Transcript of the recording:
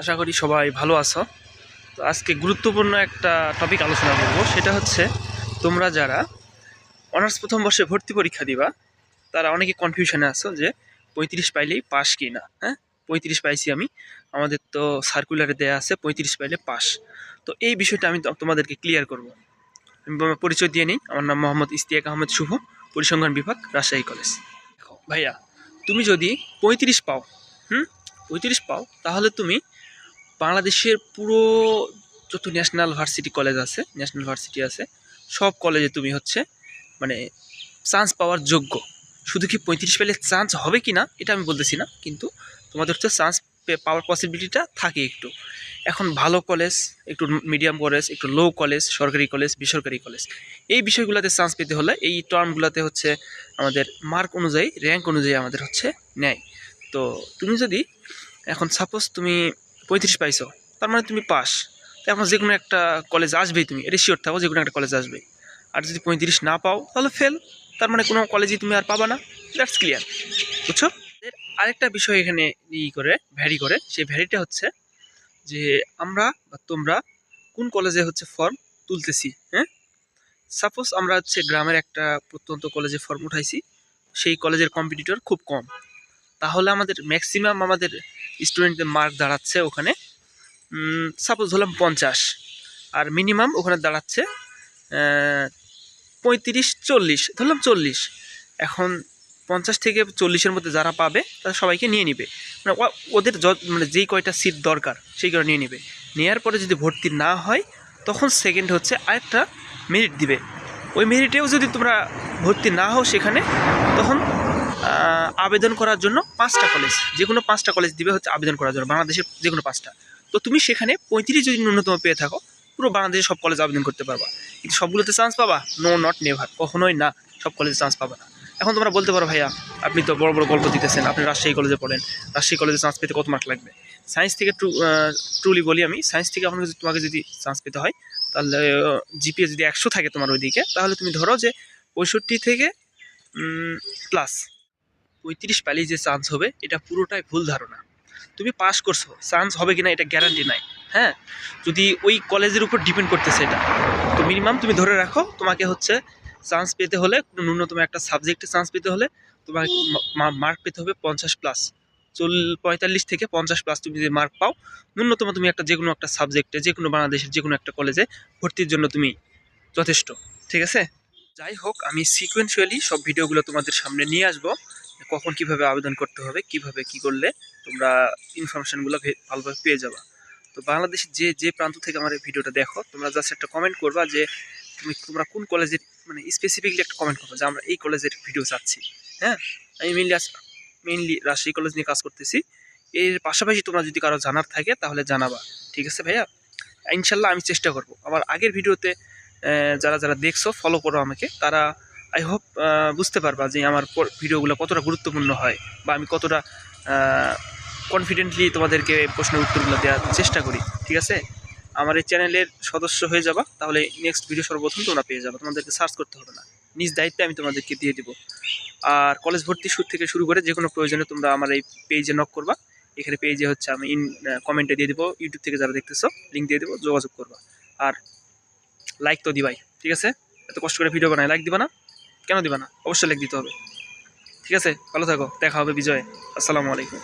আশা করি সবাই ভালো আছো। তো আজকে গুরুত্বপূর্ণ একটা টপিক আলোচনা করব, সেটা হচ্ছে তোমরা যারা অনার্স প্রথম বর্ষে ভর্তি পরীক্ষা দিবা, তারা অনেকে কনফিউশনে আছো যে পঁয়ত্রিশ পাইলেই পাস কি না হ্যাঁ? পঁয়ত্রিশ পাইছি আমি, আমাদের তো সার্কুলারে দেয়া আছে, পঁয়ত্রিশ পাইলে পাস তো এই বিষয়টা আমি তোমাদেরকে ক্লিয়ার করব। আমি পরিচয় দিয়ে নিই, আমার নাম মোহাম্মদ ইস্তিয়াক আহমেদ শুভ, পরিসংখ্যান বিভাগ, রাজশাহী কলেজ। ভাইয়া, তুমি যদি পঁয়ত্রিশ পাও, হুম? পঁয়ত্রিশ পাও, তাহলে তুমি বাংলাদেশের পুরো যত ন্যাশনাল ভার্সিটি কলেজ আছে, ন্যাশনাল ভার্সিটি আছে, সব কলেজে তুমি হচ্ছে মানে চান্স পাওয়ার যোগ্য। শুধু কি পঁয়ত্রিশ পেলে চান্স হবে কি না এটা আমি বলতেছি না, কিন্তু তোমাদের হচ্ছে চান্স পাওয়ার পসিবিলিটিটা থাকে একটু। এখন ভালো কলেজ, একটু মিডিয়াম কলেজ, একটু লো কলেজ, সরকারি কলেজ, বেসরকারি কলেজ, এই বিষয়গুলোতে চান্স পেতে হলে এই টার্মগুলোতে হচ্ছে আমাদের মার্ক অনুযায়ী র্যাঙ্ক অনুযায়ী আমাদের হচ্ছে নেয় তো তুমি যদি এখন সাপোজ তুমি পঁয়ত্রিশ পাইছো। তার মানে তুমি পাস। তো এখন যে কোনো একটা কলেজ আসবেই তুমি। এটা শিওর থাকো যে কোনো একটা কলেজ আসবেই আর যদি পঁয়ত্রিশ না পাও, তাহলে ফেল তার মানে কোনো কলেজই তুমি আর পাবা না। দ্যাটস ক্লিয়ার বুঝছ? আরেকটা বিষয় এখানে ই করে ভ্যারি করে। সেই ভ্যারিটা হচ্ছে যে আমরা বা তোমরা কোন কলেজে হচ্ছে ফর্ম তুলতেছি হ্যাঁ? সাপোজ আমরা হচ্ছে গ্রামের একটা প্রত্যন্ত কলেজে ফর্ম উঠাইছি। সেই কলেজের কম্পিটিটর খুব কম। তাহলে আমাদের ম্যাক্সিমাম আমাদের স্টুডেন্টদের মার্ক দাঁড়াচ্ছে ওখানে। সাপোজ ধরলাম পঞ্চাশ। আর মিনিমাম ওখানে দাঁড়াচ্ছে পঁয়ত্রিশ, চল্লিশ। ধরলাম চল্লিশ। এখন পঞ্চাশ থেকে চল্লিশের মধ্যে যারা পাবে, তারা সবাইকে নিয়ে নিবে। মানে ওদের মানে যেই কয়টা সিট দরকার, সেই কয়টা নিয়ে নিবে। নেওয়ার পরে যদি ভর্তি না হয়, তখন সেকেন্ড হচ্ছে আরেকটা মেরিট দিবে। ওই মেরিটেও যদি তোমরা ভর্তি না হও সেখানে, তখন আবেদন করার জন্য পাঁচটা কলেজ যে কোনো পাঁচটা কলেজ দিবে হচ্ছে আবেদন করার জন্য, বাংলাদেশের যে কোনো পাঁচটা। তো তুমি সেখানে পঁয়ত্রিশ যদি ন্যূনতম পেয়ে থাকো, পুরো বাংলাদেশে সব কলেজ আবেদন করতে পারবা। কিন্তু সবগুলোতে চান্স পাবা? নো নট নেভার কখনোই না, সব কলেজে চান্স পাবা না। এখন তোমরা বলতে পারো, ভাইয়া, আপনি তো বড় বড় গল্প দিতেছেন, আপনি রাজশাহী কলেজে পড়েন, রাজশাহী কলেজে চান্স পেতে কত মার্ক লাগবে? সায়েন্স থেকে ট্রু ট্রুলি বলি আমি সায়েন্স থেকে আপনাকে তোমাকে যদি চান্স পেতে হয়, তাহলে জিপিএ যদি একশো থাকে তোমার ওইদিকে, তাহলে তুমি ধরো যে পঁয়ষট্টি থেকে প্লাস পঁয়ত্রিশ পাইলেই যে চান্স হবে, এটা পুরোটাই ভুল ধারণা। তুমি পাস করছ চান্স হবে কিনা এটা গ্যারান্টি নাই। হ্যাঁ? যদি ওই কলেজের উপর ডিপেন্ড করতেছে এটা। তো মিনিমাম তুমি ধরে রাখো, তোমাকে হচ্ছে চান্স পেতে হলে, কোনো ন্যূনতম একটা সাবজেক্টে চান্স পেতে হলে, তোমাকে মার্ক পেতে হবে পঞ্চাশ প্লাস চল, পঁয়তাল্লিশ থেকে পঞ্চাশ প্লাস তুমি যদি মার্ক পাও, ন্যূনতম তুমি একটা যে কোনো একটা সাবজেক্টে যে কোনো বাংলাদেশের যে কোনো একটা কলেজে ভর্তির জন্য তুমি যথেষ্ট। ঠিক আছে? যাই হোক, আমি সিকোয়েন্সুয়ালি সব ভিডিওগুলো তোমাদের সামনে নিয়ে আসব। কখন কীভাবে আবেদন করতে হবে, কীভাবে কি করলে তোমরা ইনফরমেশনগুলো ভালোভাবে পেয়ে যাবা। তো বাংলাদেশের যে যে প্রান্ত থেকে আমার এই ভিডিওটা দেখো, তোমরা জাস্ট একটা কমেন্ট করবা যে, তুমি তোমরা কোন কলেজের মানে স্পেসিফিকলি একটা কমেন্ট করবা যে, আমরা এই কলেজের ভিডিও চাচ্ছি। হ্যাঁ? আমি মেনলি মেইনলি রাজশাহী কলেজ নিয়ে কাজ করতেছি। এর পাশাপাশি তোমরা যদি কারও জানার থাকে, তাহলে জানাবা। ঠিক আছে ভাইয়া? ইনশাল্লাহ আমি চেষ্টা করব। আমার আগের ভিডিওতে যারা যারা দেখছ ফলো করো আমাকে। তারা আই হোপ বুঝতে পারবা যে আমার ভিডিওগুলো কতটা গুরুত্বপূর্ণ হয় বা আমি কতটা কনফিডেন্টলি তোমাদেরকে প্রশ্নের উত্তরগুলো দেওয়ার চেষ্টা করি, ঠিক আছে? আমার এই চ্যানেলের সদস্য হয়ে যাবা, তাহলে নেক্সট ভিডিও সর্বপ্রথম তোমরা পেয়ে যাবে, তোমাদেরকে সার্চ করতে হবে না। নিজ দায়িত্বে আমি তোমাদেরকে দিয়ে দিব। আর কলেজ ভর্তি শুরু থেকে শুরু করে যে কোনো প্রয়োজনে তোমরা আমার এই পেজে নক করবা। এখানে পেজে হচ্ছে আমি ইন কমেন্টে দিয়ে দেবো ইউটিউব থেকে যারা দেখতেছো লিঙ্ক দিয়ে দেবো, যোগাযোগ করবা। আর লাইক তো দিবাই, ঠিক আছে? এত কষ্ট করে ভিডিও বানাই লাইক দিবা না। কেন দিবা না? অবশ্যই লেখ দিতে হবে। ঠিক আছে? ভালো থাকো। দেখা হবে বিজয়। আসসালামু আলাইকুম।